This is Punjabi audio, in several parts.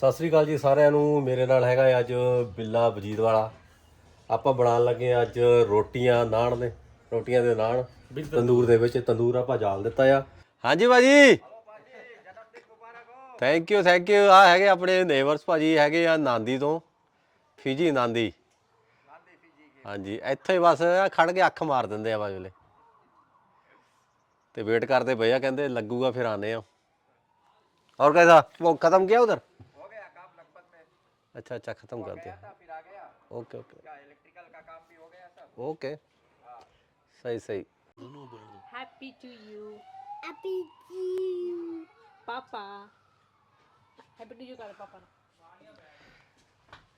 ਸਤਿ ਸ੍ਰੀ ਅਕਾਲ ਜੀ ਸਾਰਿਆਂ ਨੂੰ ਮੇਰੇ ਨਾਲ ਹੈਗਾ ਹੈ ਅੱਜ ਬਿੱਲਾ ਵਜੀਦ ਵਾਲਾ ਆਪਾਂ ਬਣਾਉਣ ਲੱਗੇ ਹਾਂ ਅੱਜ ਰੋਟੀਆਂ ਨਾਨ ਨੇ ਰੋਟੀਆਂ ਦੇ ਨਾਨ ਤੰਦੂਰ ਦੇ ਵਿੱਚ ਤੰਦੂਰ ਆਪਾਂ ਜਾਲ ਦਿੱਤਾ ਆ ਹਾਂਜੀ ਭਾਜੀ ਥੈਂਕ ਯੂ ਥੈਂਕ ਯੂ ਆ ਹੈਗੇ ਆਪਣੇ ਨੇਬਰਸ ਭਾਜੀ ਹੈਗੇ ਆ ਨਾਂਦੀ ਤੋਂ ਫਿਜੀ ਨਾਂਦੀ ਹਾਂਜੀ ਇੱਥੇ ਹੀ ਬਸ ਆਹ ਖੜ ਕੇ ਅੱਖ ਮਾਰ ਦਿੰਦੇ ਆ ਬਾਜ ਵੇਲੇ ਤੇ ਵੇਟ ਕਰਦੇ ਪਏ ਆ ਕਹਿੰਦੇ ਲੱਗੂਗਾ ਫਿਰ ਆਨੇ ਆ और कैसा वो खत्म किया उधर अच्छा अच्छा खत्म कर दिया था फिर आ गया ओके ओके क्या इलेक्ट्रिकल का काम भी हो गया सब ओके सही सही Happy to you, Happy to Papa. Happy to you ਕਰ ਪਾਪਾ ਨੂੰ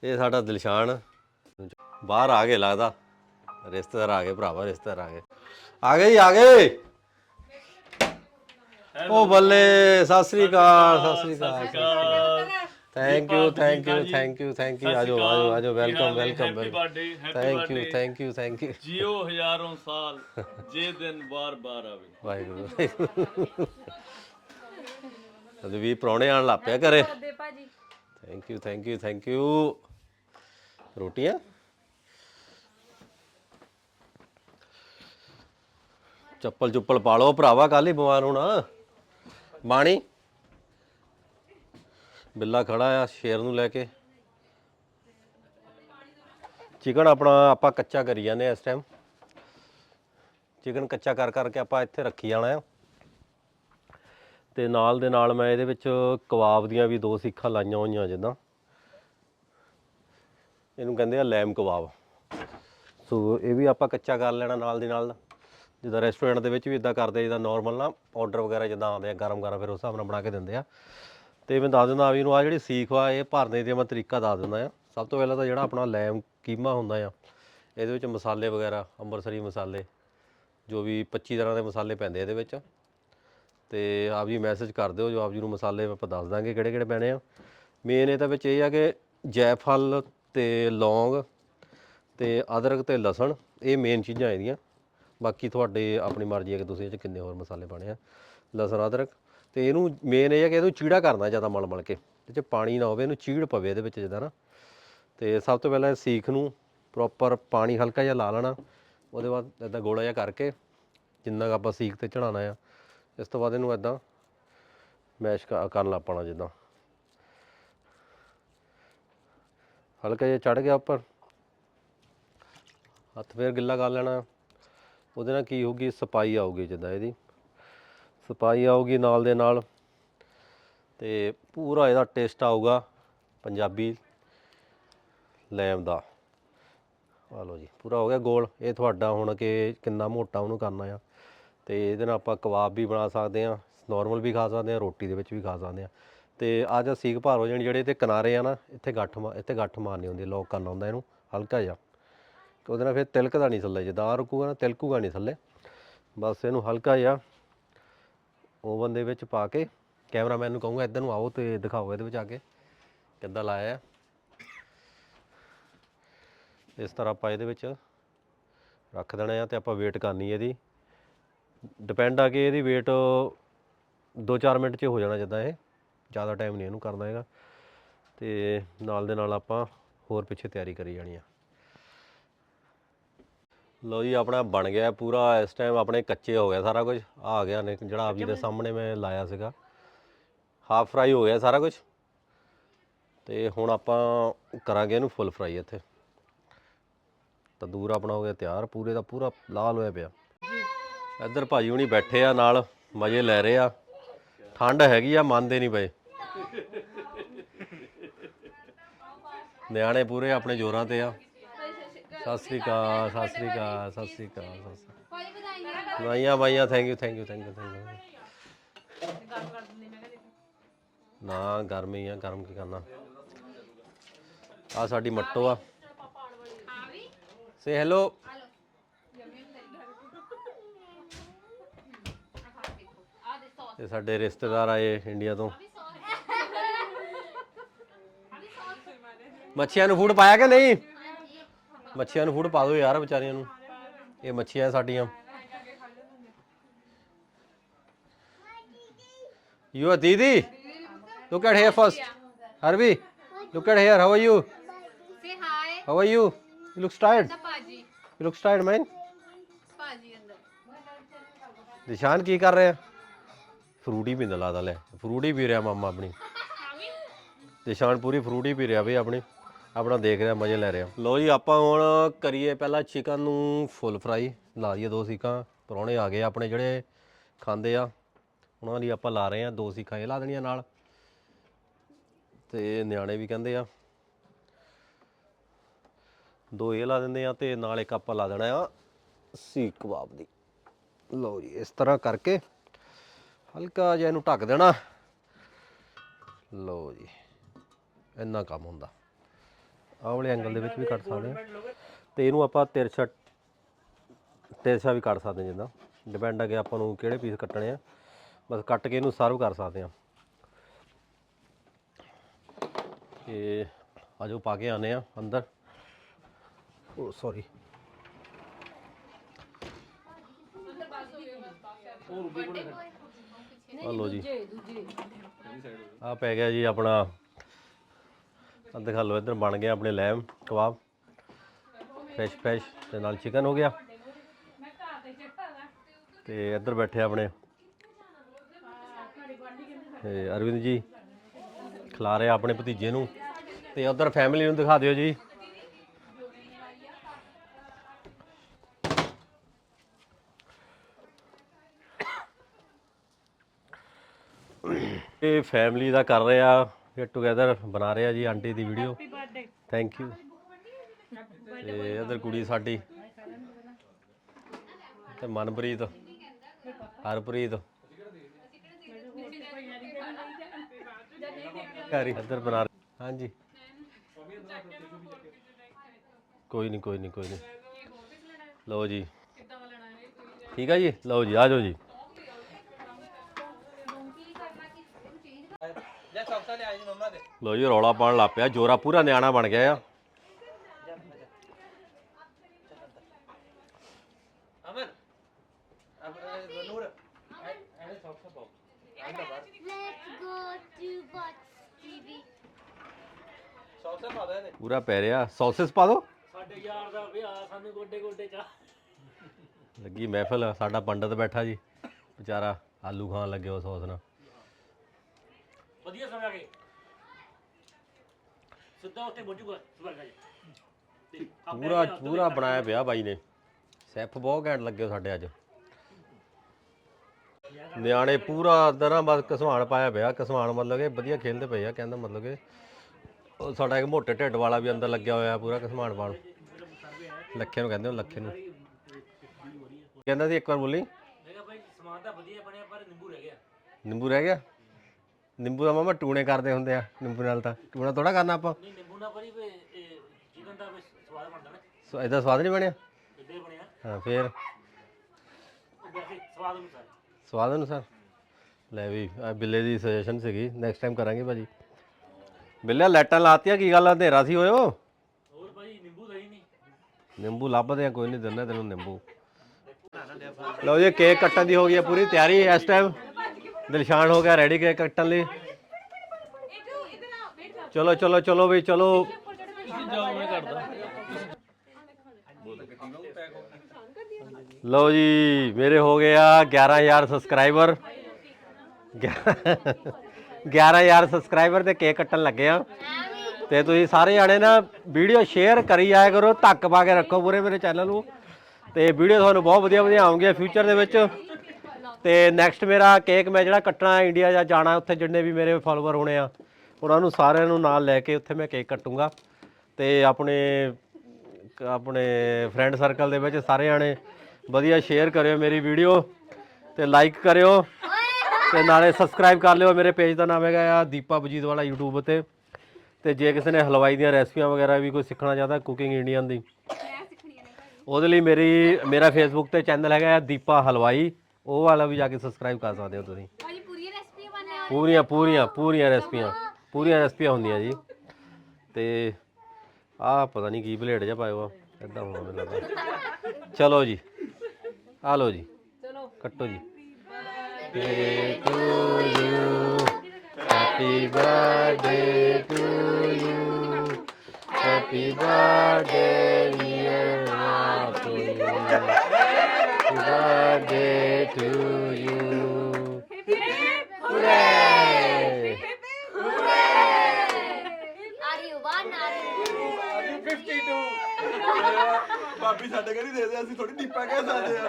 ਇਹ ਸਾਡਾ ਦਿਲਸ਼ਾਨ ਬਾਹਰ ਆ ਗਏ ਲੱਗਦਾ ਰਿਸ਼ਤੇਦਾਰ ਆ ਗਏ ਭਰਾਵਾ ਰਿਸ਼ਤੇਦਾਰ ਆ ਗਏ ਆ ਗਏ ਜੀ ਆ ਗਏ ਉਹ ਬੱਲੇ ਸਤਿ ਸ੍ਰੀ ਅਕਾਲ ਸਤਿ ਸ੍ਰੀ ਅਕਾਲ Thank you thank you thank you thank you ਆਜੋ ਆਜੋ ਆਜੋ welcome welcome happy birthday happy thank you thank you thank you JIO ਹਜ਼ਾਰਾਂ ਸਾਲ ਜੇ ਦਿਨ ਬਾਰ-ਬਾਰ ਆਵੇ। ਵਾਹਿਗੁਰੂ ਅਦੇ ਵੀ ਪ੍ਰਾਹੁਣੇ ਆਣ ਲੱਗ ਪਿਆ ਘਰੇ। ਦੇ ਭਾਜੀ। Thank you thank you thank you ਰੋਟੀਆਂ? ਚੱਪਲ ਚੁੱਪਲ ਪਾ ਲਓ ਭਰਾਵਾ ਕੱਲ ਹੀ ਬਿਮਾਰ ਹੋਣਾ। ਬਾਣੀ? ਬਿੱਲਾ ਖੜਾ ਆ ਸ਼ੇਰ ਨੂੰ ਲੈ ਕੇ। ਚਿਕਨ ਆਪਣਾ ਆਪਾਂ ਕੱਚਾ ਕਰੀ ਜਾਂਦੇ ਆ ਇਸ ਟਾਈਮ ਚਿਕਨ ਕੱਚਾ ਕਰ ਕਰਕੇ ਆਪਾਂ ਇੱਥੇ ਰੱਖੀ ਜਾਣਾ ਆ। ਤੇ ਨਾਲ ਦੇ ਨਾਲ ਮੈਂ ਇਹਦੇ ਵਿੱਚ ਕਬਾਬ ਦੀਆਂ ਵੀ ਦੋ ਸਿੱਖਾਂ ਲਾਈਆਂ ਹੋਈਆਂ ਜਿੱਦਾਂ। ਇਹਨੂੰ ਕਹਿੰਦੇ ਆ ਲੈਮ ਕਬਾਬ। ਸੋ ਇਹ ਵੀ ਆਪਾਂ ਕੱਚਾ ਕਰ ਲੈਣਾ ਨਾਲ ਦੀ ਨਾਲ। ਜਿੱਦਾਂ ਰੈਸਟੋਰੈਂਟ ਦੇ ਵਿੱਚ ਵੀ ਇਦਾਂ ਕਰਦੇ ਜਿੱਦਾਂ ਨਾਰਮਲ ਨਾ ਆਰਡਰ ਵਗੈਰਾ ਜਿੱਦਾਂ ਆਉਂਦੇ ਆ ਗਰਮ ਗਰਮ ਫਿਰ ਉਸ ਹਿਸਾਬ ਨਾਲ ਬਣਾ ਕੇ ਦਿੰਦੇ ਆ। ਤੇ ਮੈਂ ਦੱਸ ਦਿੰਦਾ ਆ ਵੀ ਨੂੰ ਆ ਜਿਹੜੀ ਸੀਖ ਵਾ, ਇਹ ਭਰਨੇ ਦੇ ਮੈਂ ਤਰੀਕਾ ਦੱਸ ਦਿੰਦਾ ਆ। ਸਭ ਤੋਂ ਪਹਿਲਾਂ ਤਾਂ ਜਿਹੜਾ ਆਪਣਾ ਲੈਮ ਕੀਮਾ ਹੁੰਦਾ ਆ, ਇਹਦੇ ਵਿੱਚ ਮਸਾਲੇ ਵਗੈਰਾ, ਅੰਮ੍ਰਿਤਸਰੀ ਮਸਾਲੇ, ਜੋ ਵੀ 25 ਤਰ੍ਹਾਂ ਦੇ ਮਸਾਲੇ ਪੈਂਦੇ ਇਹਦੇ ਵਿੱਚ। ਤੇ ਆਪ ਜੀ ਮੈਸੇਜ ਕਰ ਦਿਓ, ਜੋ ਆਪ ਜੀ ਨੂੰ ਮਸਾਲੇ ਆਪਾਂ ਦੱਸ ਦਾਂਗੇ ਕਿਹੜੇ ਕਿਹੜੇ ਪੈਣੇ ਆ। ਮੇਨ ਇਹਦੇ ਵਿੱਚ ਇਹ ਆ ਕਿ ਜੈਫਲ ਤੇ ਲੌਂਗ ਤੇ ਅਦਰਕ ਤੇ ਲਸਣ, ਇਹ ਮੇਨ ਚੀਜ਼ਾਂ ਇਹਦੀਆਂ। ਬਾਕੀ ਤੁਹਾਡੇ ਆਪਣੀ ਮਰਜ਼ੀ ਹੈ ਕਿ ਤੁਸੀਂ ਇਹ ਚ ਕਿੰਨੇ ਹੋਰ ਮਸਾਲੇ ਪਾਣੇ ਆ। ਲਸਣ, ਅਦਰਕ ਤੇ ਇਹਨੂੰ ਮੇਨ ਇਹ ਹੈ ਕਿ ਇਹਨੂੰ ਚੀੜਾ ਕਰਨਾ ਜ਼ਿਆਦਾ ਮਲ ਮਲ ਕੇ ਇਹ ਚ ਪਾਣੀ ਨਾ ਹੋਵੇ, ਇਹਨੂੰ ਚੀੜ ਪਵੇ ਇਹਦੇ ਵਿੱਚ ਜਿੱਦਾਂ ਨਾ। ਤੇ ਸਭ ਤੋਂ ਪਹਿਲਾਂ ਸੀਖ ਨੂੰ ਪ੍ਰੋਪਰ ਪਾਣੀ ਹਲਕਾ ਜਿਹਾ ਲਾ ਲੈਣਾ, ਉਹਦੇ ਬਾਅਦ ਇਦਾਂ ਗੋਲਾ ਜਿਹਾ ਕਰਕੇ ਜਿੰਨਾ ਕੁ ਆਪਾਂ ਸੀਖ ਤੇ ਚੜਾਉਣਾ ਆ, ਇਸ ਤੋਂ ਬਾਅਦ ਇਹਨੂੰ ਇਦਾਂ ਮੈਸ਼ ਕਰਨ ਲਾ ਪਾਣਾ ਜਿੱਦਾਂ। ਹਲਕਾ ਜਿਹਾ ਚੜ ਗਿਆ ਉੱਪਰ। ਹੱਥ ਫੇਰ ਗਿੱਲਾ ਕਰ ਲੈਣਾ। ਉਹਦੇ ਨਾਲ ਕੀ ਹੋਊਗੀ, ਸਪਾਈ ਆਊਗੀ ਜਿੱਦਾਂ ਇਹਦੀ। ਸਪਾਈ ਆਊਗੀ ਨਾਲ ਦੇ ਨਾਲ ਤੇ ਪੂਰਾ ਇਹਦਾ ਟੇਸਟ ਆਊਗਾ ਪੰਜਾਬੀ ਲੈਮ ਦਾ। ਆ ਲਓ ਜੀ, ਪੂਰਾ ਹੋ ਗਿਆ ਗੋਲ। ਇਹ ਤੁਹਾਡਾ ਹੁਣ ਕਿ ਕਿੰਨਾ ਮੋਟਾ ਉਹਨੂੰ ਕਰਨਾ ਆ। ਤੇ ਇਹਦੇ ਨਾਲ ਆਪਾਂ ਕਬਾਬ ਵੀ ਬਣਾ ਸਕਦੇ ਆ ਨਾਰਮਲ ਵੀ ਖਾ ਸਕਦੇ ਆ ਰੋਟੀ ਦੇ ਵਿੱਚ ਵੀ ਖਾ ਸਕਦੇ ਆ ਤੇ ਅੱਜ ਜਾ ਸੀਖ ਭਾਰ ਹੋ ਜਾਣ ਜਿਹੜੇ ਤੇ ਕਿਨਾਰੇ ਆ ਨਾ, ਇੱਥੇ ਗੱਠ ਮਾ- ਇੱਥੇ ਗੱਠ ਮਾਰਨੀ ਹੁੰਦੀ ਲੋਕ ਕਰਨਾ ਹੁੰਦਾ ਇਹਨੂੰ, ਹਲਕਾ ਜਿਹਾ। ਕਿ ਉਹਦੇ ਨਾਲ ਫਿਰ ਤਿਲਕ ਦਾ ਨਹੀਂ ਥੱਲੇ ਜਿੱਦਾਂ ਆ ਰੁਕੂਗਾ ਨਾ, ਤਿਲਕੂਗਾ ਨਹੀਂ ਥੱਲੇ। ਬਸ ਇਹਨੂੰ ਹਲਕਾ ਜਿਹਾ ਓਵਨ ਦੇ ਵਿੱਚ ਪਾ ਕੇ ਕੈਮਰਾਮੈਨ ਨੂੰ ਕਹੂੰਗਾ, ਇੱਧਰ ਨੂੰ ਆਓ ਤੇ ਦਿਖਾਓ ਇਹਦੇ ਵਿੱਚ ਆ ਕੇ ਕਿੱਦਾਂ ਲਾਇਆ ਇਸ ਤਰ੍ਹਾਂ ਆਪਾਂ ਇਹਦੇ ਵਿੱਚ ਰੱਖ ਦੇਣਾ ਆ ਤੇ ਆਪਾਂ ਵੇਟ ਕਰਨੀ ਇਹਦੀ। ਡਿਪੈਂਡ ਆ ਕਿ ਇਹਦੀ ਵੇਟ 2-4 ਮਿੰਟ 'ਚ ਹੋ ਜਾਣਾ ਜਿੱਦਾਂ ਇਹ। ਜ਼ਿਆਦਾ ਟਾਈਮ ਨਹੀਂ ਇਹਨੂੰ ਕਰਨਾ ਹੈਗਾ। ਤੇ ਨਾਲ ਦੇ ਨਾਲ ਆਪਾਂ ਹੋਰ ਪਿੱਛੇ ਤਿਆਰੀ ਕਰੀ ਜਾਣੀ ਆ। ਲੋ ਜੀ, ਆਪਣਾ ਬਣ ਗਿਆ ਪੂਰਾ, ਇਸ ਟਾਈਮ ਆਪਣੇ ਕੱਚੇ ਹੋ ਗਿਆ ਸਾਰਾ ਕੁਝ ਆ ਗਿਆ ਨੇ, ਜਿਹੜਾ ਆਪ ਜੀ ਦੇ ਸਾਹਮਣੇ ਮੈਂ ਲਾਇਆ ਸੀਗਾ। ਹਾਫ ਫਰਾਈ ਹੋ ਗਿਆ ਸਾਰਾ ਕੁਝ ਤੇ ਹੁਣ ਆਪਾਂ ਕਰਾਂਗੇ ਇਹਨੂੰ ਫੁੱਲ ਫਰਾਈ ਇੱਥੇ। ਤੰਦੂਰ ਆਪਣਾ ਹੋ ਗਿਆ ਤਿਆਰ, ਪੂਰੇ ਦਾ ਪੂਰਾ ਲਾਲ ਹੋਇਆ ਪਿਆ। ਇੱਧਰ ਭਾਜੀ ਹੁਣੀ ਬੈਠੇ ਆ ਨਾਲ, ਮਜ਼ੇ ਲੈ ਰਹੇ ਆ। ਠੰਡ ਹੈਗੀ ਆ, ਮੰਨਦੇ ਨਹੀਂ ਪਏ। ਨਿਆਣੇ ਪੂਰੇ ਆਪਣੇ ਜ਼ੋਰਾਂ ਤੇ ਆ। ਸਤਿ ਸ੍ਰੀ ਅਕਾਲ ਸਤਿ ਸ੍ਰੀ ਅਕਾਲ ਸਤਿ ਸ੍ਰੀ ਅਕਾਲ ਸਤਿ ਸ੍ਰੀ ਅਕਾਲ। ਵਾਈਆਂ ਵਾਈਆਂ thank you thank you thank you thank you ਨਾ ਗਰਮੀ ਆ ਗਰਮ ਕੀ ਕਰਨਾ। ਆ ਸਾਡੀ ਮੱਟੋ ਆ। ਸੇ ਹੈਲੋ ਇਹ ਸਾਡੇ ਰਿਸ਼ਤੇਦਾਰ ਆਏ ਇੰਡੀਆ ਤੋਂ। ਮੱਛੀਆਂ ਨੂੰ ਫੂਡ ਪਾਇਆ ਕਿ ਨਹੀਂ? ਮੱਛੀਆਂ ਨੂੰ ਫੂਡ ਪਾ ਦਿਓ ਯਾਰ ਵਿਚਾਰੀਆਂ ਨੂੰ ਇਹ ਮੱਛੀਆਂ ਸਾਡੀਆਂ You are Didi? Look at here first. Harvey, look at here. How are you? Say hi How are you? You look tired. ਦਾ ਭਾਜੀ You look tired, man. ਭਾਜੀ ਅੰਦਰ ਨਿਸ਼ਾਨ ਕੀ ਕਰ ਰਿਹਾ ਫਰੂਟ ਹੀ ਪੀਂਦਾ ਲੱਗਦਾ ਲੈ ਫਰੂਟ ਹੀ ਪੀ ਰਿਹਾ ਮਾਮਾ ਆਪਣੀ ਨਿਸ਼ਾਨ ਪੂਰੀ ਫਰੂਟ ਹੀ ਪੀ ਰਿਹਾ ਬਈ ਆਪਣੀ ਆਪਣਾ ਦੇਖ ਰਿਹਾ, ਮਜ਼ੇ ਲੈ ਰਿਹਾ। ਲੋ ਜੀ, ਆਪਾਂ ਹੁਣ ਕਰੀਏ ਪਹਿਲਾਂ ਚਿਕਨ ਨੂੰ ਫੁੱਲ ਫਰਾਈ ਲਾ ਦਈਏ ਦੋ ਸੀਖਾਂ ਪਰੌਣੇ ਆ ਗਏ ਆਪਣੇ ਜਿਹੜੇ ਖਾਂਦੇ ਆ। ਉਹਨਾਂ ਲਈ ਆਪਾਂ ਲਾ ਰਹੇ ਆ, ਦੋ ਸੀਖਾਂ ਇਹ ਲਾ ਦੇਣੀਆਂ ਨਾਲ। ਤੇ ਨਿਆਣੇ ਵੀ ਕਹਿੰਦੇ ਆ, ਦੋ ਇਹ ਲਾ ਦਿੰਦੇ ਆ ਤੇ ਨਾਲ ਇੱਕ ਆਪਾਂ ਲਾ ਦੇਣਾ ਆ ਸੀਖ ਕਬਾਬ ਦੀ। ਲਓ ਜੀ, ਇਸ ਤਰ੍ਹਾਂ ਕਰਕੇ ਹਲਕਾ ਜਿਹਾ ਇਹਨੂੰ ਢੱਕ ਦੇਣਾ। ਲਓ ਜੀ, ਇੰਨਾ ਕੰਮ ਹੁੰਦਾ। ਆਹ ਵਾਲੇ ਐਂਗਲ ਦੇ ਵਿੱਚ ਵੀ ਕੱਟ ਸਕਦੇ ਹਾਂ। ਤੇ ਇਹਨੂੰ ਆਪਾਂ ਤਿਰਛਾ ਤਿਰਛਾ ਵੀ ਕੱਟ ਸਕਦੇ ਹਾਂ ਜਿੱਦਾਂ। ਡਿਪੈਂਡ ਆ ਕਿ ਆਪਾਂ ਨੂੰ ਕਿਹੜੇ ਪੀਸ ਕੱਟਣੇ ਆ। ਬਸ ਕੱਟ ਕੇ ਇਹਨੂੰ ਸਰਵ ਕਰ ਸਕਦੇ ਹਾਂ। ਤੇ ਆਜੋ ਪਾ ਕੇ ਆਨੇ ਆ ਅੰਦਰ। ਓ ਸੌਰੀ ਆ ਲੋ ਜੀ। ਆ ਪੈ ਗਿਆ ਜੀ ਆਪਣਾ ਆ ਦਿਖਾ ਲਓ ਇੱਧਰ ਬਣ ਗਿਆ ਆਪਣੇ ਲੈਮ ਕਬਾਬ। ਫਰੈਸ਼ ਫਰੈਸ਼ ਤੇ ਨਾਲ ਚਿਕਨ ਹੋ ਗਿਆ। ਤੇ ਇੱਧਰ ਬੈਠੇ ਆਪਣੇ। ਤੇ ਅਰਵਿੰਦ ਜੀ ਖਿਲਾ ਰਹੇ ਆਪਣੇ ਭਤੀਜੇ ਨੂੰ। ਤੇ ਉਧਰ ਫੈਮਿਲੀ ਨੂੰ ਦਿਖਾ ਦਿਓ ਜੀ। ਇਹ ਫੈਮਿਲੀ ਦਾ ਕਰ ਰਿਹਾ ਗੈਟ ਟੂਗੇਦਰ ਬਣਾ ਰਹੇ ਜੀ ਆਂਟੀ ਦੀ ਵੀਡੀਓ ਥੈਂਕ ਯੂ ਤੇ ਇਧਰ ਕੁੜੀ ਸਾਡੀ ਤੇ ਮਨਪ੍ਰੀਤ ਹਰਪ੍ਰੀਤ। ਘਰ ਇੱਧਰ ਬਣਾ ਰਹੇ- ਹਾਂਜੀ। ਕੋਈ ਨਹੀਂ ਕੋਈ ਨਹੀਂ ਕੋਈ ਨਹੀਂ ਲਓ ਜੀ। ਠੀਕ ਆ ਜੀ? ਲਓ ਜੀ ਆ ਜਾਓ ਜੀ ਲੈ ਸੌਕਸਾ ਲੈ ਆਈ ਜੀ ਮੰਮਾ ਦੇ ਲੋ ਜੀ ਰੌਲਾ ਪਾਉਣ ਲੱਗ ਪਿਆ। ਜੋਰਾ ਪੂਰਾ ਨਿਆਣਾ ਬਣ ਗਿਆ ਆ। ਅਮਨ ਨੂਰ। ਐਨੇ ਪੂਰਾ ਪੈ ਰਿਹਾ। ਸੌਸਸ ਪਾ ਦੋ। ਸਾਡੇ ਯਾਰ ਦਾ ਵਿਆਹ ਸਾਨੂੰ ਗੋਡੇ ਗੋਡੇ ਚਾ ਲੱਗੀ ਮਹਿਫਲ। ਸਾਡਾ ਪੰਡਤ ਬੈਠਾ ਜੀ। ਵਿਚਾਰਾ ਆਲੂ ਖਾਣ ਲੱਗੇ ਉਹ ਸੌਸ ਨਾਲ। ਵਧੀਆ ਸਮਝ ਆ ਗਏ ਸਿੱਧਾ ਸਵਰਗਾ ਪੂਰਾ ਪੂਰਾ ਬਣਾਇਆ ਪਿਆ ਬਾਈ ਨੇ। ਸੈਫ ਬਹੁਤ ਘੈਂਟ ਲੱਗੇ ਸਾਡੇ ਅੱਜ। ਨਿਆਣੇ ਪੂਰਾ ਦਰਾਂ ਬਸ ਕਸਵਾਨ ਪਾਇਆ ਪਿਆ ਕਸਵਾਨ ਮਤਲਬ ਕਿ ਵਧੀਆ ਖੇਲਦੇ ਪਏ ਆ ਕਹਿੰਦਾ ਮਤਲਬ ਕਿ ਉਹ ਸਾਡਾ ਇੱਕ ਮੋਟੇ ਢਿੱਡ ਵਾਲਾ ਵੀ ਅੰਦਰ ਲੱਗਿਆ ਹੋਇਆ ਪੂਰਾ ਕਸਵਾਨ ਪਾਣ ਲੱਖੇ ਨੂੰ ਕਹਿੰਦੇ ਉਹ ਲੱਖੇ ਨੂੰ। ਕਹਿੰਦਾ ਸੀ ਇੱਕ ਵਾਰ ਬੋਲੀ। ਮੈਂ ਕਿਹਾ ਭਾਈ ਸਮਾਨ ਤਾਂ ਵਧੀਆ ਬਣਿਆ ਪਰ ਨਿੰਬੂ ਰਹਿ ਗਿਆ। ਨਿੰਬੂ ਰਹਿ ਗਿਆ? ਨਿੰਬੂ ਦਾ ਮਾਮਾ ਟੂਣੇ ਕਰਦੇ ਹੁੰਦੇ ਆ ਨਿੰਬੂ ਨਾਲ ਤਾਂ। ਟੂਣਾ ਥੋੜਾ ਕਰਨਾ ਆਪਾਂ। ਨਹੀਂ ਨਿੰਬੂ ਨਾ ਭਰੀ ਵੇ ਚਿਕਨ ਦਾ ਵੀ ਸਵਾਦ ਬਣਦਾ ਨਾ। ਸੋ ਇਹਦਾ ਸਵਾਦ ਨਹੀਂ ਬਣਿਆ? ਇੱਦੇ ਬਣਿਆ? ਹਾਂ ਫੇਰ? ਵੈਸੇ ਸਵਾਦ ਅਨੁਸਾਰ। ਸਵਾਦ ਅਨੁਸਾਰ? ਲੈ ਵੀ ਆਹ ਬਿੱਲੇ ਦੀ ਸੁਜੈਸ਼ਨ ਸੀਗੀ। ਨੈਕਸਟ ਟਾਈਮ ਕਰਾਂਗੇ ਭਾਜੀ। ਬਿੱਲੇ ਲਾਈਟਾਂ ਲਾਤੀਆਂ ਕੀ ਗੱਲ ਆ? ਹਨੇਰਾ ਸੀ ਹੋਇਓ ਹੋਰ ਭਾਈ ਨਿੰਬੂ ਦਹੀਂ ਨਹੀਂ। ਨਿੰਬੂ ਲੱਭਦੇ ਆ ਕੋਈ ਨਹੀਂ ਦਿੰਦਾ ਤੈਨੂੰ ਨਿੰਬੂ। ਲਓ ਜੀ ਕੇਕ ਕੱਟਣ ਦੀ ਹੋ ਗਈ ਹੈ ਪੂਰੀ ਤਿਆਰੀ ਇਸ ਟਾਈਮ ਦਿਲਸ਼ਾਨ ਹੋ ਗਿਆ ਰੈਡੀ ਕੇਕ ਕੱਟਣ ਲਈ। ਚਲੋ ਚਲੋ ਚਲੋ ਵੀ, ਚਲੋ। ਲਓ ਜੀ, ਮੇਰੇ ਹੋ ਗਏ ਆ 11000 ਸਬਸਕ੍ਰਾਈਬਰ 11000 ਸਬਸਕ੍ਰਾਈਬਰ ਦੇ ਕੇਕ ਕੱਟਣ ਲੱਗੇ ਆ। ਤੇ ਤੁਸੀਂ ਸਾਰੇ ਜਾਣੇ ਨਾ ਵੀਡੀਓ ਸ਼ੇਅਰ ਕਰੀ ਜਾਇਆ ਕਰੋ, ਧੱਕ ਪਾ ਕੇ ਰੱਖੋ ਪੂਰੇ ਮੇਰੇ ਚੈਨਲ ਨੂੰ। ਤੇ ਵੀਡੀਓ ਤੁਹਾਨੂੰ ਬਹੁਤ ਵਧੀਆ ਵਧੀਆ ਆਉਂਗੀਆਂ ਫਿਊਚਰ ਦੇ ਵਿੱਚ। ਤੇ ਨੈਕਸਟ ਮੇਰਾ ਕੇਕ ਮੈਂ ਜਿਹੜਾ ਕੱਟਣਾ ਇੰਡੀਆ ਜਾਂ ਜਾਣਾ, ਉੱਥੇ ਜਿੰਨੇ ਵੀ ਮੇਰੇ ਫਾਲੋਅਰ ਹੋਣੇ ਆ, ਉਹਨਾਂ ਨੂੰ ਸਾਰਿਆਂ ਨੂੰ ਨਾਲ ਲੈ ਕੇ ਉੱਥੇ ਮੈਂ ਕੇਕ ਕੱਟੂੰਗਾ। ਤੇ ਆਪਣੇ ਆਪਣੇ ਫਰੈਂਡ ਸਰਕਲ ਦੇ ਵਿੱਚ ਸਾਰੇ ਜਾਣੇ ਵਧੀਆ ਸ਼ੇਅਰ ਕਰਿਓ ਮੇਰੀ ਵੀਡੀਓ ਤੇ ਲਾਈਕ ਕਰਿਓ ਤੇ ਨਾਲੇ ਸਬਸਕ੍ਰਾਈਬ ਕਰ ਲਿਓ। ਮੇਰੇ ਪੇਜ ਦਾ ਨਾਮ ਹੈਗਾ ਆ ਦੀਪਾ ਬਜੀਤ ਵਾਲਾ YouTube ਤੇ। ਤੇ ਜੇ ਕਿਸੇ ਨੇ ਹਲਵਾਈ ਦੀਆਂ ਰੈਸਪੀਆਂ ਵਗੈਰਾ ਵੀ ਕੋਈ ਸਿੱਖਣਾ ਚਾਹਦਾ ਕੁਕਿੰਗ ਇੰਡੀਅਨ ਦੀ, ਉਹਦੇ ਲਈ ਮੇਰੀ, ਮੇਰਾ ਫੇਸਬੁੱਕ ਤੇ ਚੈਨਲ ਹੈਗਾ ਆ ਦੀਪਾ ਹਲਵਾਈ। ਉਹ ਵਾਲਾ ਵੀ ਜਾ ਕੇ ਸਬਸਕ੍ਰਾਈਬ ਕਰ ਸਕਦੇ ਹੋ ਤੁਸੀਂ ਭਾਜੀ ਪੂਰੀਆਂ ਪੂਰੀਆਂ ਪੂਰੀਆਂ ਰੈਸਪੀਆਂ ਪੂਰੀਆਂ ਰੈਸਪੀਆਂ ਹੁੰਦੀਆਂ ਜੀ ਤੇ ਆਹ ਪਤਾ ਨਹੀਂ ਕੀ ਪਲੇਟ ਜਿਹਾ ਪਾਇਆ ਵਾ ਇਦਾਂ ਹੋਣਾ ਮੈਨੂੰ ਲੱਗਦਾ ਚਲੋ ਜੀ ਆ ਲਓ ਜੀ ਚਲੋ ਕੱਟੋ ਜੀ to you. Happy birthday to you. Happy birthday, dear Ratul. Happy birthday to you. Hooray! Are you one? Are you 52 ਭਾਬੀ ਸਾਡੇ ਘਰ ਹੀ ਦੇ ਦੇ ਅਸੀਂ ਥੋੜੀ ਦੀਪਾ ਕਹਿ ਸਕਦੇ ਆ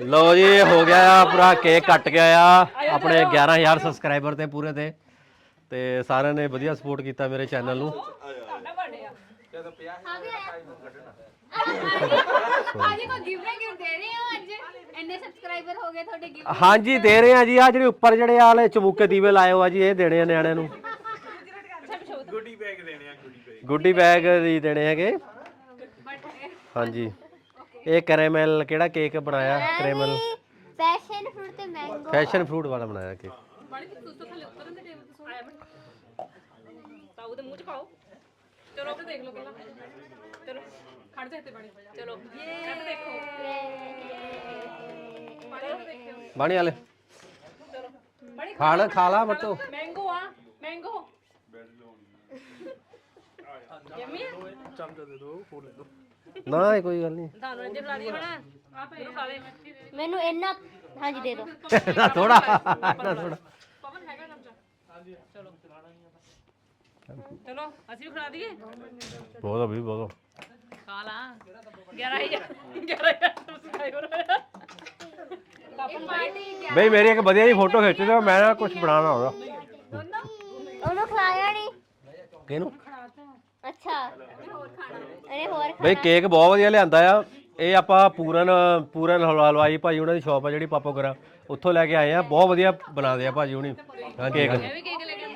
ਲੋ ਜੀ ਇਹ ਹੋ ਗਿਆ ਆ ਪੂਰਾ ਕੇਕ ਕੱਟ ਗਿਆ ਆ ਆਪਣੇ 11000 ਸਬਸਕ੍ਰਾਈਬਰ ਤੇ ਪੂਰੇ ਤੇ। ਤੇ ਸਾਰਿਆਂ ਨੇ ਵਧੀਆ ਸਪੋਰਟ ਕੀਤਾ ਮੇਰੇ ਚੈਨਲ ਨੂੰ। ਅੱਜ ਕੋ ਗਿਫਟ ਕਿਉਂ ਦੇ ਰਹੇ ਹੋ ਅੱਜ? ਇੰਨੇ ਸਬਸਕ੍ਰਾਈਬਰ ਹੋ ਗਏ ਤੁਹਾਡੇ ਗਿਫਟ ਹਾਂਜੀ ਦੇ ਰਹੇ ਆ ਜੀ। ਆ ਜਿਹੜੇ ਉੱਪਰ ਜਿਹੜੇ ਆਲੇ ਚਮੂਕੇ ਦੀਵੇ ਲਾਏ ਹੋ ਆ ਜੀ ਇਹ ਦੇਣੇ ਆ ਨਿਆਣਿਆਂ ਨੂੰ। ਗੁੱਡੀ ਬੈਗ ਦੇਣੇ ਆ ਗੁੱਡੀ ਬੈਗ ਗੁੱਡੀ ਬੈਗ ਦੀ ਦੇਣੇ ਹੈਗੇ। ਹਾਂਜੀ। ਇਹ ਕੈਰੇਮਲ ਕਿਹੜਾ ਕੇਕ ਬਣਾਇਆ? ਕੈਰੇਮਲ ਪੈਸ਼ਨ ਫਰੂਟ ਤੇ ਮੈਂਗੋ ਫੈਸ਼ਨ ਫਰੂਟ ਵਾਲਾ ਬਣਾਇਆ ਕੇਕ ਬੜੀ ਤੂੰ ਤੋਂ ਥੱਲੇ ਉਤਰਨ ਦੇ ਟੇਬਲ ਤੋਂ ਆਇਆ ਬਣ ਤਾऊ ਦੇ ਮੂੰਹ ਚ ਪਾਓ। ਚਲੋ। ਉੱਥੇ ਦੇਖ ਲਓ ਪਹਿਲਾਂ। ਚਲੋ ਖੜ ਜਾ ਇੱਥੇ ਬਣੀ। ਚਲੋ। ਕੱਟ ਦੇਖੋ। ਪਾਣੀ ਦੇਖਿਓ। ਬਾਣੀ ਵਾਲੇ। ਚਲੋ। ਬੜੀ ਖਾ ਲੈ ਖਾ ਲਾ। ਮਟੋ ਮੈਂਗੋ ਆ ਮੈਂਗੋ। ਯਮੀ ਚਮਚਾ ਦੇ ਦਿਓ ਫੋਨ ਲੈ ਦਿਓ ਨਾ ਇਹ ਕੋਈ ਗੱਲ ਨਹੀਂ। ਤੁਹਾਨੂੰ ਇੰਜੇ ਬਣਾ ਲਈ ਬਣਾ ਆ ਪੇ ਖਾ ਲੈ। ਮੈਨੂੰ ਇੰਨਾ ਹਾਂਜੀ ਦੇ ਦਿਓ। ਨਾ ਥੋੜਾ ਨਾ ਥੋੜਾ ਪਵਨ ਹੈਗਾ ਚਮਚਾ ਹਾਂਜੀ ਚਲੋ। ਚਲੋ ਅਸੀਂ ਵੀ ਦਈਏ? ਬਹੁਤ ਵੀ ਬਹੁਤ ਖਾ ਲਾ। 11000 11000 ਸਬਸਕ੍ਰਾਈਬਰ ਹੋਇਆ ਪਾਪਨ ਪਾਰਟੀ ਬਈ ਮੇਰੀ ਇੱਕ ਵਧੀਆ ਜੀ ਫੋਟੋ ਖਿੱਚ ਦਿਓ ਮੈਂ ਨਾ ਕੁਝ ਬਣਾਉਣਾ ਹੋਗਾ ਉਹਨੂੰ ਖਿਲਾਇਆ ਨਹੀਂ ਕਿਹਨੂੰ? ਅੱਛਾ। ਅਰੇ ਹੋਰ ਬਈ ਕੇਕ ਬਹੁਤ ਵਧੀਆ ਲਿਆਂਦਾ ਆ। ਇਹ ਆਪਾਂ ਪੂਰਨ ਪੂਰਨ ਹਲਵਾ- ਹਲਵਾਈ ਭਾਜੀ ਉਹਨਾਂ ਦੀ ਸ਼ਾਪ ਆ ਜਿਹੜੀ ਪਾਪੋ ਕਰਾ ਉੱਥੋਂ ਲੈ ਕੇ ਆਏ ਆ। ਬਹੁਤ ਵਧੀਆ ਬਣਾਉਂਦੇ ਆ ਭਾਜੀ ਹੁਣੀ ਹਾਂ ਕੇਕ ਇਹ ਵੀ ਕੇਕ ਲੈ ਕੇ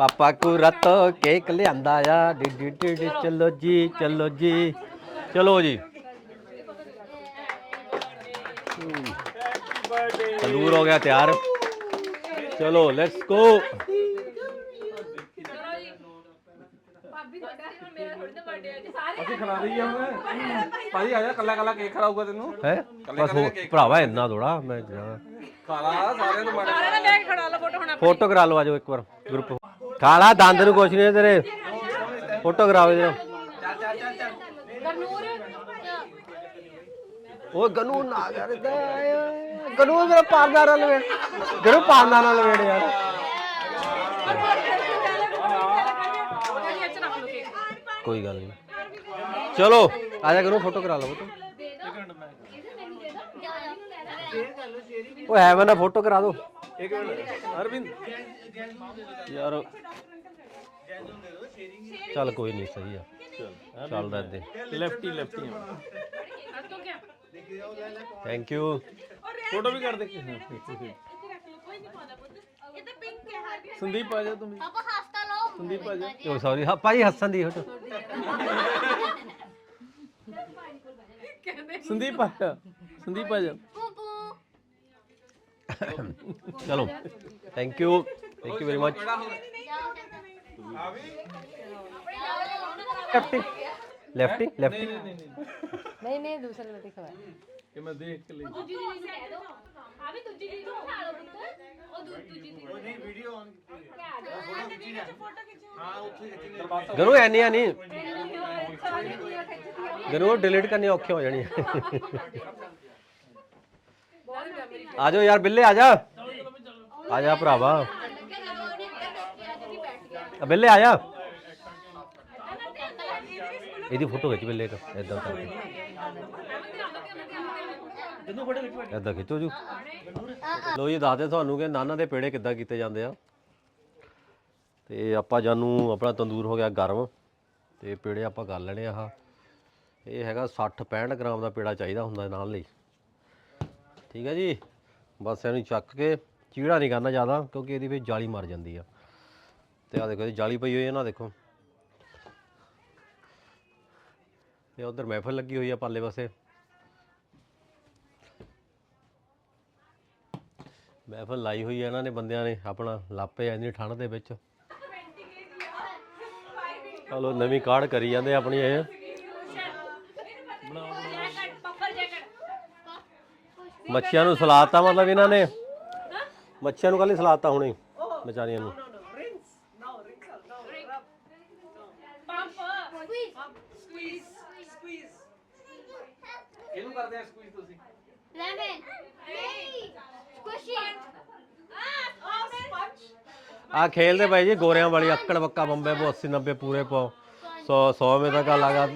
ਪਾਪਾ ਕੋ ਰਤ ਕੇਕ ਲਿਆਂਦਾ ਆ। ਡੀ ਡੀ ਡੀ ਡੀ ਚਲੋ ਜੀ ਚਲੋ ਜੀ। ਚਲੋ ਜੀ। ਤੰਦੂਰ ਹੋ ਗਿਆ ਤਿਆਰ। ਚਲੋ ਲੈਟਸ ਗੋ ਭਾਬੀ ਤੁਹਾਡਾ ਹੁਣ ਮੇਰਾ ਥੋੜੀ ਨਾ ਬਰਥਡੇ ਹੈ? ਸਾਰੇ ਅਸੀਂ ਖਿਲਾ ਦਈਏ ਹੁਣ ਭਾਜੀ ਆ ਜਾ ਕੱਲਾ ਕੱਲਾ ਕੇਕ ਖਿਲਾਊਗਾ ਤੈਨੂੰ ਹੈ ਬਸ ਹੋ- ਭਰਾਵਾ ਇੰਨਾ ਥੋੜਾ ਮੈਂ ਜਾਣਾ। ਖਾਲਾ ਸਾਰਿਆਂ ਨੂੰ ਮਾੜਾ ਸਾਰਿਆਂ ਨੇ ਬੈਗ ਖੜਾ ਲਾ ਫੋਟੋ ਹੁਣ ਫੋਟੋ ਕਰਾ ਲਓ ਆਜੋ ਇੱਕ ਵਾਰ ਗਰੁੱਪ ਕਾਲਾ ਦੰਦ ਨੂੰ ਕੁਛ ਨਹੀਂ ਤੇਰੇ। ਫੋਟੋ ਕਰਾਓ ਜੀ ਗਰਨੂਰ ਉਹ ਗਨੂ ਨਾ ਕਰਦਾ ਗਨੂ ਮੇਰਾ ਪਾਰਦਾ ਨਾਲ ਲਵੇੜ ਗਨੂ ਪਾਰਦਾ ਨਾਲ ਲਵੇੜ ਯਾਰ। ਕੋਈ ਗੱਲ ਨਹੀਂ ਚਲੋ, ਆ ਜਾ ਗਨੂ, ਫੋਟੋ ਕਰਾ ਲਓ ਫੋਟੋ। ਉਹ ਹੈ ਮੈਨਾਂ ਫੋਟੋ ਕਰਾ ਦੋ। ਇੱਕ ਮਿੰਟ। ਅਰਵਿੰਦ। ਯਾਰ ਚੱਲ ਕੋਈ ਨਹੀਂ ਸਹੀ ਆ। ਚੱਲਦਾ ਇੱਦੇ ਲੈਫਟੀ ਲੈਫਟੀ ਅੱਜ ਤੋਂ ਕੀ ਥੈਂਕ ਯੂ ਫੋਟੋ ਵੀ ਕਰ ਦੇ ਸੰਦੀਪ ਆ ਜਾ ਤੂੰ ਵੀ। ਪਾਪਾ ਹੱਸਤਾ ਲਓ। ਸੰਦੀਪ ਆ ਜਾ। ਓ ਸੌਰੀ ਹਾਂ ਭਾਜੀ ਹੱਸਣ ਦੀ ਫੋਟੋ। ਸੰਦੀਪ ਆ ਜਾ। ਸੰਦੀਪ ਆ ਜਾ। ਚਲੋ thank you thank you very much lefty lefty lefty ਨਹੀਂ ਨਹੀਂ ਦੂਸਰੇ ਨੂੰ ਦਿਖਵਾ ਕਿ ਮੈਂ ਦੇਖ ਕੇ ਲਈ ਦੂਜੀ ਦੀ ਕਹਿ ਦੋ ਆ ਵੀ ਦੂਜੀ ਦੀ ਖਾ ਲਓ ਪੁੱਤ ਉਹ ਦੂ- ਦੂਜੀ ਦੀ ਉਹਦੀ ਵੀਡੀਓ ਆਨ ਗਰੂ ਐਨੀ ਐਨੀ ਗਰੂ ਡਿਲੀਟ ਕਰਨੀ ਔਖੀ ਹੋ ਜਾਣੀ ਆ ਜਾਓ ਯਾਰ ਬਿੱਲੇ ਆ ਜਾ ਆ ਜਾ ਭਰਾਵਾ ਆ ਬਿੱਲੇ ਆ ਜਾ। ਇਹਦੀ ਫੋਟੋ ਖਿੱਚ ਬਿੱਲੇ ਇੱਕ ਇਦਾਂ ਕਰਕੇ ਇਦਾਂ ਖਿੱਚੋ ਜੂ। ਲੋ ਜੀ, ਦੱਸਦੇ ਤੁਹਾਨੂੰ ਕਿ ਨਾਨਾ ਦੇ ਪੇੜੇ ਕਿੱਦਾਂ ਕੀਤੇ ਜਾਂਦੇ ਆ। ਤੇ ਆਪਾਂ ਜਾਨੂੰ ਆਪਣਾ ਤੰਦੂਰ ਹੋ ਗਿਆ ਗਰਮ, ਤੇ ਪੇੜੇ ਆਪਾਂ ਕਰ ਲੈਣੇ ਆਹ। ਇਹ ਹੈਗਾ 60 65 ਗ੍ਰਾਮ ਦਾ ਪੇੜਾ ਚਾਹੀਦਾ ਹੁੰਦਾ ਨਾਲ ਲਈ। ਠੀਕ ਹੈ ਜੀ? ਬਸ ਇਹਨੂੰ ਚੱਕ ਕੇ ਚੀੜਾ ਨਹੀਂ ਕਰਨਾ ਜ਼ਿਆਦਾ, ਕਿਉਂਕਿ ਇਹਦੀ ਵਿੱਚ ਜਾਲੀ ਮਰ ਜਾਂਦੀ ਆ। ਤੇ ਆ ਦੇਖੋ ਜੀ, ਜਾਲੀ ਪਈ ਹੋਈ ਹੈ ਨਾ, ਦੇਖੋ। ਤੇ ਉਧਰ ਮਹਿਫਲ ਲੱਗੀ ਹੋਈ ਆ ਪਾਲੇ ਪਾਸੇ। ਮਹਿਫਲ ਲਾਈ ਹੋਈ ਹੈ ਇਹਨਾਂ ਨੇ, ਬੰਦਿਆਂ ਨੇ, ਆਪਣਾ ਲਾਪੇ ਐਨੀ ਠੰਡ ਦੇ ਵਿੱਚ। ਹਲੋ ਨਵੀਂ ਕਾਰਡ ਕਰੀ ਜਾਂਦੇ ਆਪਣੀ ਇਹ। ਮੱਛੀਆਂ ਨੂੰ ਸਲਾਤਾ ਮਤਲਬ ਇਹਨਾਂ ਨੇ ਮੱਛੀਆਂ ਨੂੰ ਕੱਲੀ ਸਲਾਤਾ ਹੋਣੀ, ਵਿਚਾਰੀਆਂ ਨੂੰ। ਇਹਨੂੰ ਕਰਦੇ ਆ ਸਕੂਇਜ਼ ਤੁਸੀਂ? ਲੈਮਨ ਨਹੀਂ। ਖੁਸ਼ੀ ਆ ਸਪੰਜ ਆ खेलते भाई जी गोरियां वाली अक्कड़ बक्का बम्बे वो अस्सी नब्बे पूरे पाओ सौ सौ में लगा लगा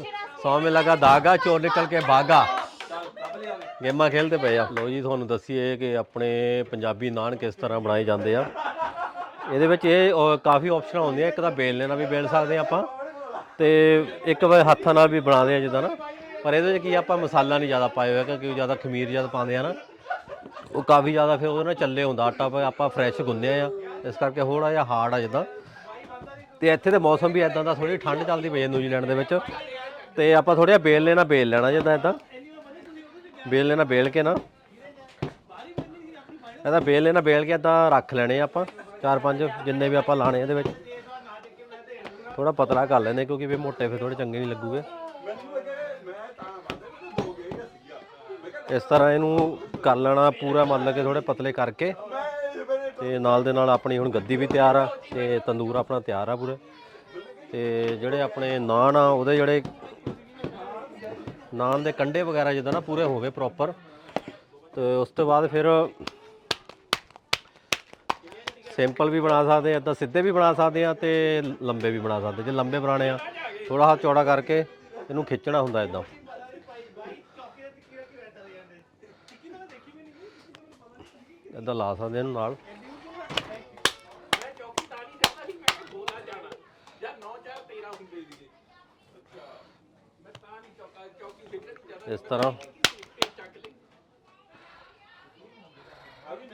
सौ में लगा धागा चोर निकल के ਗੇਮਾਂ ਖੇਲਦੇ ਪਏ ਆ। ਲੋ ਜੀ ਤੁਹਾਨੂੰ ਦੱਸੀਏ ਕਿ ਆਪਣੇ ਪੰਜਾਬੀ ਨਾਨ ਕਿਸ ਤਰ੍ਹਾਂ ਬਣਾਏ ਜਾਂਦੇ ਆ। ਇਹਦੇ ਵਿੱਚ ਇਹ ਕਾਫੀ ਆਪਸ਼ਨਾਂ ਹੁੰਦੀਆਂ। ਇੱਕ ਤਾਂ ਬੇਲਣੇ ਨਾਲ ਵੀ ਬੇਲ ਸਕਦੇ ਆ ਆਪਾਂ। ਤੇ ਇੱਕ ਵਾਰ ਹੱਥਾਂ ਨਾਲ ਵੀ ਬਣਾਦੇ ਆ ਜਿੱਦਾਂ ਨਾ। ਪਰ ਇਹਦੇ 'ਚ ਕੀ ਆਪਾਂ ਮਸਾਲਾ ਨਹੀਂ ਜ਼ਿਆਦਾ ਪਾਇਆ ਹੋਇਆ ਕਿਉਂਕਿ ਜ਼ਿਆਦਾ ਖਮੀਰ ਜ਼ਿਆਦਾ ਪਾਉਂਦੇ ਆ ਨਾ। ਉਹ ਕਾਫੀ ਜ਼ਿਆਦਾ ਫਿਰ ਉਹਦੇ ਨਾਲ ਚੱਲੇ ਹੁੰਦਾ, ਆਟਾ ਆਪਾਂ ਫਰੈਸ਼ ਗੁੰਨਿਆ ਆ। ਇਸ ਕਰਕੇ ਥੋੜਾ ਜਿਹਾ ਹਾਰਡ ਆ ਜਿੱਦਾਂ। ਤੇ ਇੱਥੇ ਦੇ ਮੌਸਮ ਵੀ ਇਦਾਂ ਦਾ ਥੋੜੀ ਠੰਡ ਚੱਲਦੀ ਪਈ ਹੈ ਨਿਊਜ਼ੀਲੈਂਡ ਦੇ ਵਿੱਚ। ਤੇ ਆਪਾਂ ਥੋੜ੍ਹਾ ਜਿਹਾ ਬੇਲ ਲੈਣਾ ਬੇਲ ਲੈਣਾ ਜਿੱਦਾਂ ਇਦਾਂ ਬੇਲ ਲੈਣਾ, ਬੇਲ ਕੇ ਨਾ। ਇਹਦਾ ਬੇਲ ਲੈਣਾ, ਬੇਲ ਕੇ ਇਦਾਂ ਰੱਖ ਲੈਣੇ ਆ ਆਪਾਂ। ਚਾਰ ਪੰਜ ਜਿੰਨੇ ਵੀ ਆਪਾਂ ਲਾਣੇ ਇਹਦੇ ਵਿੱਚ। ਥੋੜਾ ਪਤਲਾ ਕਰ ਲੈਣੇ ਕਿਉਂਕਿ ਵੀ ਮੋਟੇ ਫਿਰ ਥੋੜੇ ਚੰਗੇ ਨਹੀਂ ਲੱਗੂਗੇ ਮੈਨੂੰ ਲੱਗੇ ਮੈਂ ਤਾਂ ਵੱਧ ਦੋ ਗਏ ਸੀਗਾ ਮੈਂ ਕਿਹਾ ਇਸ ਤਰ੍ਹਾਂ ਇਹਨੂੰ ਕਰ ਲੈਣਾ ਪੂਰਾ ਮਤਲਬ ਕਿ ਥੋੜੇ ਪਤਲੇ ਕਰਕੇ। ਮੈਂ ਤੇ ਨਾਲ ਦੇ ਨਾਲ ਆਪਣੀ ਹੁਣ ਗੱਦੀ ਵੀ ਤਿਆਰ ਆ ਤੇ ਤੰਦੂਰ ਆਪਣਾ ਤਿਆਰ ਆ ਪੂਰੇ। ਤੇ ਜਿਹੜੇ ਆਪਣੇ ਨਾਨ ਆ, ਉਹਦੇ ਜਿਹੜੇ ਨਾਨ ਦੇ ਕੰਡੇ ਵਗੈਰਾ ਜਿੱਦਾਂ ਨਾ ਪੂਰੇ ਹੋਵੇ ਪ੍ਰੋਪਰ ਤੇ ਉਸ ਤੋਂ ਬਾਅਦ ਫਿਰ ਸਿੰਪਲ ਵੀ ਬਣਾ ਸਕਦੇ ਆ ਇਦਾਂ ਸਿੱਧੇ ਵੀ ਬਣਾ ਸਕਦੇ ਆ ਤੇ ਲੰਬੇ ਵੀ ਬਣਾ ਸਕਦੇ ਜੇ ਲੰਬੇ ਬਣਾਣੇ ਆ ਥੋੜਾ ਹੱਥ ਚੌੜਾ ਕਰਕੇ ਇਹਨੂੰ ਖਿੱਚਣਾ ਹੁੰਦਾ ਇਦਾਂ ਇਦਾਂ ਲਾ ਸਕਦੇ ਇਹਨੂੰ ਨਾਲ। ਇਸ ਤਰ੍ਹਾਂ। ਅਭੀ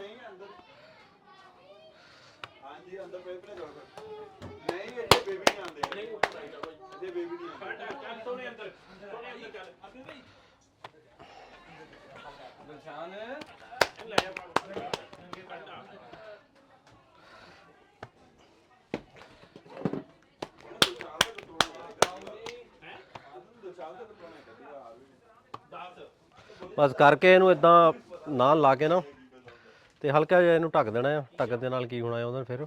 ਬਸ ਕਰਕੇ ਇਹਨੂੰ ਇਦਾਂ ਨਾਲ ਲਾ ਕੇ ਨਾ ਤੇ ਹਲਕਾ ਜਿਹਾ ਇਹਨੂੰ ਢੱਕ ਦੇਣਾ ਆ। ਢੱਕਣ ਦੇ ਨਾਲ ਕੀ ਹੋਣਾ ਆ ਉਹਦਾ ਫਿਰ।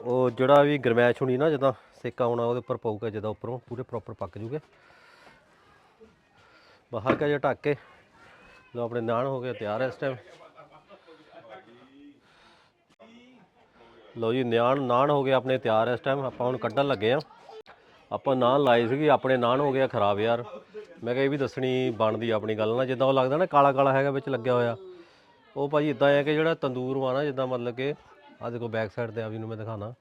ਉਹ ਜਿਹੜਾ ਵੀ ਗਰਮੈਸ਼ ਹੋਣੀ ਨਾ ਜਦੋਂ ਸੇਕਾ ਆਉਣਾ ਉਹਦੇ ਉੱਪਰ ਪਊਗਾ, ਜਦੋਂ ਉੱਪਰੋਂ ਪੂਰੇ ਪ੍ਰੋਪਰ ਪੱਕ ਜੂਗੇ। ਬਸ ਹਲਕਾ ਜਿਹਾ ਢੱਕ ਕੇ ਲੋ ਆਪਣੇ ਨਾਨ ਹੋ ਗਏ ਤਿਆਰ ਹੈ ਇਸ ਟਾਈਮ ਲੋ ਜੀ, ਨਿਆਣ ਨਾਨ ਹੋ ਗਏ ਆਪਣੇ ਤਿਆਰ ਹੈ ਇਸ ਟਾਈਮ ਆਪਾਂ ਹੁਣ ਕੱਢਣ ਲੱਗੇ ਆ। ਆਪਾਂ ਨਾਨ ਲਾਏ ਸੀਗੇ, ਆਪਣੇ ਨਾਨ ਹੋ ਗਿਆ ਖਰਾਬ ਯਾਰ। ਮੈਂ ਕਿਹਾ ਇਹ ਵੀ ਦੱਸਣੀ ਬਣਦੀ ਆਪਣੀ ਗੱਲ ਨਾ, ਜਿੱਦਾਂ ਉਹ ਲੱਗਦਾ ਨਾ ਕਾਲਾ ਕਾਲਾ ਹੈਗਾ ਵਿੱਚ ਲੱਗਿਆ ਹੋਇਆ। ਉਹ ਭਾਜੀ ਇਦਾਂ ਹੈ ਕਿ ਜਿਹੜਾ ਤੰਦੂਰ ਵਾ ਨਾ, ਜਿੱਦਾਂ ਮਤਲਬ ਕਿ ਆ ਦੇਖੋ ਬੈਕ ਸਾਈਡ ਤੇ ਆ ਵੀ ਨੂੰ ਮੈਂ ਦਿਖਾਣਾ।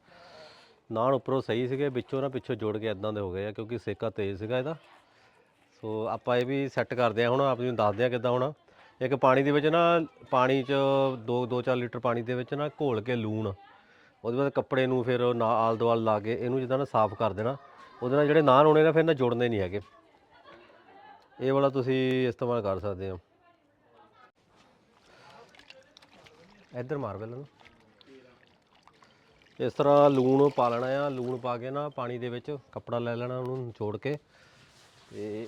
ਨਾਨ ਉੱਪਰੋਂ ਸਹੀ ਸੀਗੇ, ਵਿੱਚੋਂ ਨਾ ਪਿੱਛੋਂ ਜੋੜ ਕੇ ਇਦਾਂ ਦੇ ਹੋ ਗਏ ਆ, ਕਿਉਂਕਿ ਸੇਕਾ ਤੇਜ਼ ਸੀਗਾ ਇਹਦਾ। ਸੋ ਆਪਾਂ ਇਹ ਵੀ ਸੈੱਟ ਕਰਦੇ ਆ ਹੁਣ, ਆਪ ਨੂੰ ਦੱਸਦੇ ਆ ਕਿੱਦਾਂ ਹੋਣਾ। ਇੱਕ ਪਾਣੀ ਦੇ ਵਿੱਚ ਨਾ, ਪਾਣੀ 'ਚ 2 2-4 ਲੀਟਰ ਪਾਣੀ ਦੇ ਵਿੱਚ ਨਾ ਘੋਲ ਕੇ ਲੂਣ, ਉਹਦੇ ਬਾਅਦ ਕੱਪੜੇ ਨੂੰ ਫਿਰ ਨਾ ਆਲ ਦੁਆਲ ਲਾ ਕੇ ਇਹਨੂੰ ਜਿੱਦਾਂ ਨਾ ਸਾਫ਼ ਕਰ ਦੇਣਾ। ਉਹਦੇ ਨਾਲ ਜਿਹੜੇ ਨਾਨ ਹੋਣੇ ਨਾ, ਫਿਰ ਨਾ ਜੁੜਨੇ ਨਹੀਂ ਹੈਗੇ। ਇਹ ਵਾਲਾ ਤੁਸੀਂ ਇਸਤੇਮਾਲ ਕਰ ਸਕਦੇ ਹੋ। ਇੱਧਰ ਮਾਰ ਵੇ ਨੂੰ। ਇਸ ਤਰ੍ਹਾਂ ਲੂਣ ਪਾ ਲੈਣਾ ਆ, ਲੂਣ ਪਾ ਕੇ ਨਾ ਪਾਣੀ ਦੇ ਵਿੱਚ ਕੱਪੜਾ ਲੈ ਲੈਣਾ ਉਹਨੂੰ ਨਿਚੋੜ ਕੇ, ਤੇ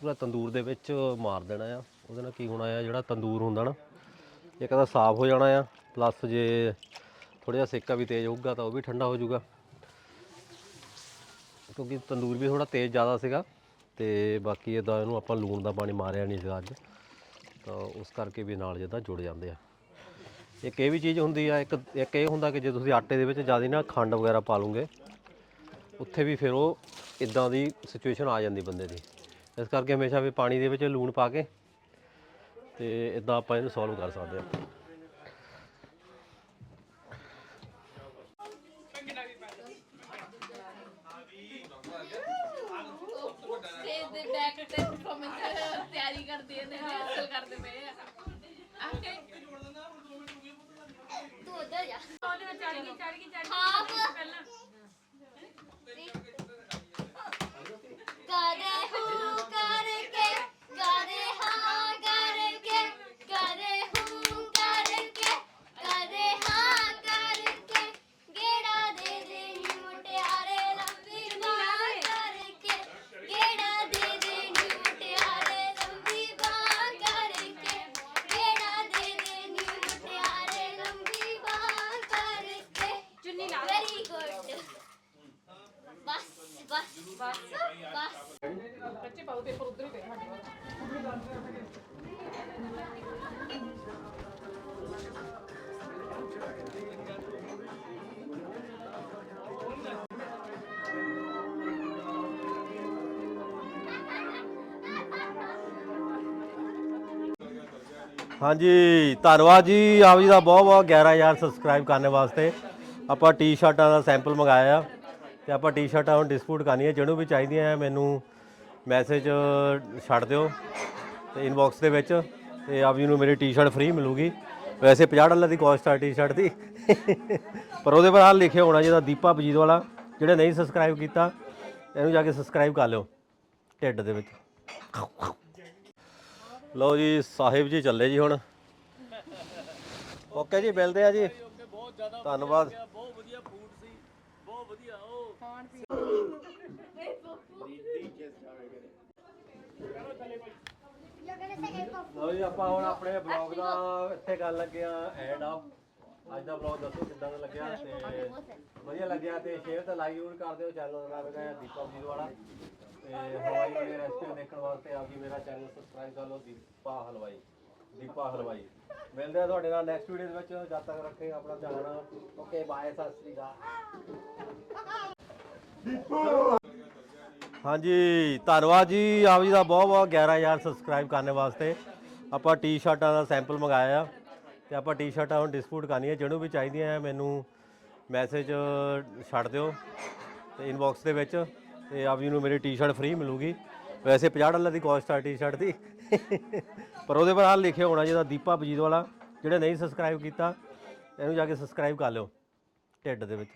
ਪੂਰਾ ਤੰਦੂਰ ਦੇ ਵਿੱਚ ਮਾਰ ਦੇਣਾ ਆ। ਉਹਦੇ ਨਾਲ ਕੀ ਹੋਣਾ ਆ, ਜਿਹੜਾ ਤੰਦੂਰ ਹੁੰਦਾ ਨਾ ਇੱਕ ਤਾਂ ਸਾਫ਼ ਹੋ ਜਾਣਾ ਆ ਪਲੱਸ ਜੇ ਥੋੜਾ ਜਿਹਾ ਸੇਕਾ ਵੀ ਤੇਜ਼ ਹੋਊਗਾ ਤਾਂ ਉਹ ਵੀ ਠੰਡਾ ਹੋ ਜਾਊਗਾ। ਕਿਉਂਕਿ ਤੰਦੂਰ ਵੀ ਥੋੜਾ ਤੇਜ਼ ਜ਼ਿਆਦਾ ਸੀਗਾ ਤੇ ਬਾਕੀ ਇਹਦਾ ਇਹਨੂੰ ਆਪਾਂ ਲੂਣ ਦਾ ਪਾਣੀ ਮਾਰਿਆ ਨਹੀਂ ਸੀਗਾ ਅੱਜ, ਤਾਂ ਉਸ ਕਰਕੇ ਵੀ ਨਾਲ ਜਿੱਦਾਂ ਜੁੜ ਜਾਂਦੇ ਆ। ਇੱਕ ਇਹ ਵੀ ਚੀਜ਼ ਹੁੰਦੀ ਆ, ਇੱਕ ਇੱਕ ਇਹ ਹੁੰਦਾ ਕਿ ਜੇ ਤੁਸੀਂ ਆਟੇ ਦੇ ਵਿੱਚ ਜ਼ਿਆਦਾ ਨਾ ਖੰਡ ਵਗੈਰਾ ਪਾ ਲਓਗੇ, ਉੱਥੇ ਵੀ ਫਿਰ ਉਹ ਇਦਾਂ ਦੀ ਸਿਚੁਏਸ਼ਨ ਆ ਜਾਂਦੀ ਬੰਦੇ ਦੀ। ਇਸ ਕਰਕੇ ਹਮੇਸ਼ਾ ਵੀ ਪਾਣੀ ਦੇ ਵਿੱਚ ਲੂਣ ਪਾ ਕੇ ਤੇ ਇਦਾਂ ਆਪਾਂ ਇਹਨੂੰ ਸੋਲਵ ਕਰ ਸਕਦੇ ਹਾਂ। ਸਟੇਜ ਦੇ ਬੈਕ ਤੇ ਪਰਫਾਰਮੈਂਸ ਤਿਆਰੀ ਕਰਦੇ ਨੇ ਰਿਹਰਸਲ ਕਰਦੇ ਪਏ ਆ। ਓਕੇ ਤੂੰ ਉਧਰ ਜਾ। ਉਹਦੇ ਵਿੱਚ ਚੜ ਗਈ ਚੜ ਗਈ ਚੜ ਹਾਫ ਪਹਿਲਾਂ ਕਰੇ ਹੂੰ ਕਰਕੇ ਕਰੇ ਹਾਂ ਕਰਕੇ ਕਰੇ ਹੂੰ ਕਰਕੇ ਕਰੇ ਹਾਂ ਕਰਕੇ ਗੇੜਾ ਦੇ ਦੇ ਨੀ ਮੁਟਿਆਰੇ ਲੰਬੀ ਬਾਹ ਕਰਕੇ ਗੇੜਾ ਦੇ ਦੇ ਨੀ ਮੁਟਿਆਰੇ ਲੰਬੀ ਬਾਹ ਕਰਕੇ ਤੇ ਸਾਡੇ ਹਾਂਜੀ, ਧੰਨਵਾਦ ਜੀ। ਆਪ ਜੀ ਦਾ ਬਹੁਤ ਬਹੁਤ 11000 ਸਬਸਕ੍ਰਾਈਬ ਕਰਨ ਵਾਸਤੇ। ਆਪਾਂ ਟੀ-ਸ਼ਰਟਾਂ ਦਾ ਸੈਂਪਲ ਮੰਗਾਇਆ ਆ ਤੇ ਆਪਾਂ ਟੀ-ਸ਼ਰਟਾਂ ਹੁਣ ਡਿਸਪੋਰਟ ਕਰਨੀਆਂ, ਜਿਹਨੂੰ ਵੀ ਚਾਹੀਦੀਆਂ ਮੈਨੂੰ ਮੈਸੇਜ ਛੱਡ ਦਿਓ ਤੇ ਇਨਬਾਕਸ ਦੇ ਵਿੱਚ ਤੇ ਆਪ ਜੀ ਨੂੰ ਮੇਰੀ ਟੀ-ਸ਼ਰਟ ਫ੍ਰੀ ਮਿਲੂਗੀ। ਵੈਸੇ 50 ਡਾਲਰ ਦੀ ਕਾਸਟ ਆ ਟੀ-ਸ਼ਰਟ ਦੀ। ਪਰ ਉਹਦੇ ਪਰ ਹਾਲ ਲਿਖਿਆ ਹੋਣਾ ਜਿਹਦਾ ਦੀਪਾ ਬਜੀਤ ਵਾਲਾ ਜਿਹੜੇ ਨਹੀਂ ਸਬਸਕ੍ਰਾਈਬ ਕੀਤਾ ਇਹਨੂੰ ਜਾ ਕੇ ਸਬਸਕ੍ਰਾਈਬ ਕਰ ਲਿਓ ਢਿੱਡ ਦੇ ਵਿੱਚ। ਲਓ ਜੀ ਸਾਹਿਬ ਜੀ ਚੱਲੇ ਜੀ ਹੁਣ। ਓਕੇ ਜੀ ਮਿਲਦੇ ਆ ਜੀ। ਧੰਨਵਾਦ। ਲਓ ਜੀ, ਆਪਾਂ ਹੁਣ ਆਪਣੇ ਬਲੌਗ ਦਾ ਇੱਥੇ ਕਰਨ ਲੱਗੇ ਆ ਐਂਡ ਆ। ਅੱਜ ਦਾ ਬਲੌਗ ਦੱਸੋ ਕਿੱਦਾਂ ਦਾ ਲੱਗਿਆ ਤੇ ਵਧੀਆ ਲੱਗਿਆ ਤੇ ਸ਼ੇਅਰ ਤੇ ਲਾਈਕ ਜ਼ਰੂਰ ਕਰ ਦਿਓ ਚੈਨਲ ਦਾ ਨਾਮ ਹੈਗਾ ਦੀਪਕ ਜੀ ਵਾਲਾ। ਤੇ ਹਲਵਾਈ ਵਾਲੇ ਰੈਸਟੋਰੈਂਟ ਦੇਖਣ ਵਾਸਤੇ ਆਪ ਜੀ ਮੇਰਾ ਚੈਨਲ ਸਬਸਕ੍ਰਾਈਬ ਕਰ ਲਓ, ਦੀਪਾ ਹਲਵਾਈ ਦੀਪਾ ਹਲਵਾਈ। ਮਿਲਦੇ ਆ ਤੁਹਾਡੇ ਨਾਲ ਨੈਕਸਟ ਵੀਡੀਓ ਦੇ ਵਿੱਚ, ਜਦ ਤੱਕ ਰੱਖੇ ਆਪਣਾ ਧਿਆਨ ਓਕੇ ਬਾਏ ਸਤਿ ਸ੍ਰੀ ਅਕਾਲ। ਹਾਂਜੀ, ਧੰਨਵਾਦ ਜੀ। ਆਪ ਜੀ ਦਾ ਬਹੁਤ ਬਹੁਤ 11000 ਸਬਸਕ੍ਰਾਈਬ ਕਰਨ ਵਾਸਤੇ। ਆਪਾਂ ਟੀ-ਸ਼ਰਟਾਂ ਦਾ ਸੈਂਪਲ ਮੰਗਾਇਆ ਆ ਤੇ ਆਪਾਂ ਟੀ-ਸ਼ਰਟਾਂ ਹੁਣ ਡਿਸਪੋਰਟ ਕਰਨੀਆਂ ਜਿਹਨੂੰ ਵੀ ਚਾਹੀਦੀਆਂ ਮੈਨੂੰ ਮੈਸੇਜ ਛੱਡ ਦਿਓ ਤੇ ਇਨਬਾਕਸ ਦੇ ਵਿੱਚ ਤੇ ਆਪ ਜੀ ਨੂੰ ਮੇਰੀ ਟੀ-ਸ਼ਰਟ ਫ੍ਰੀ ਮਿਲੂਗੀ। ਵੈਸੇ 50 ਡਾਲਰ ਦੀ ਕਾਸਟ ਆ ਟੀ-ਸ਼ਰਟ ਦੀ। ਪਰ ਉਹਦੇ ਪਰ ਹਾਲ ਲਿਖਿਆ ਹੋਣਾ ਜਿਹਦਾ ਦੀਪਾ ਬਜੀਤ ਵਾਲਾ ਜਿਹੜੇ ਨਹੀਂ ਸਬਸਕ੍ਰਾਈਬ ਕੀਤਾ, ਇਹਨੂੰ ਜਾ ਕੇ ਸਬਸਕ੍ਰਾਈਬ ਕਰ ਲਿਓ ਢਿੱਡ ਦੇ ਵਿੱਚ।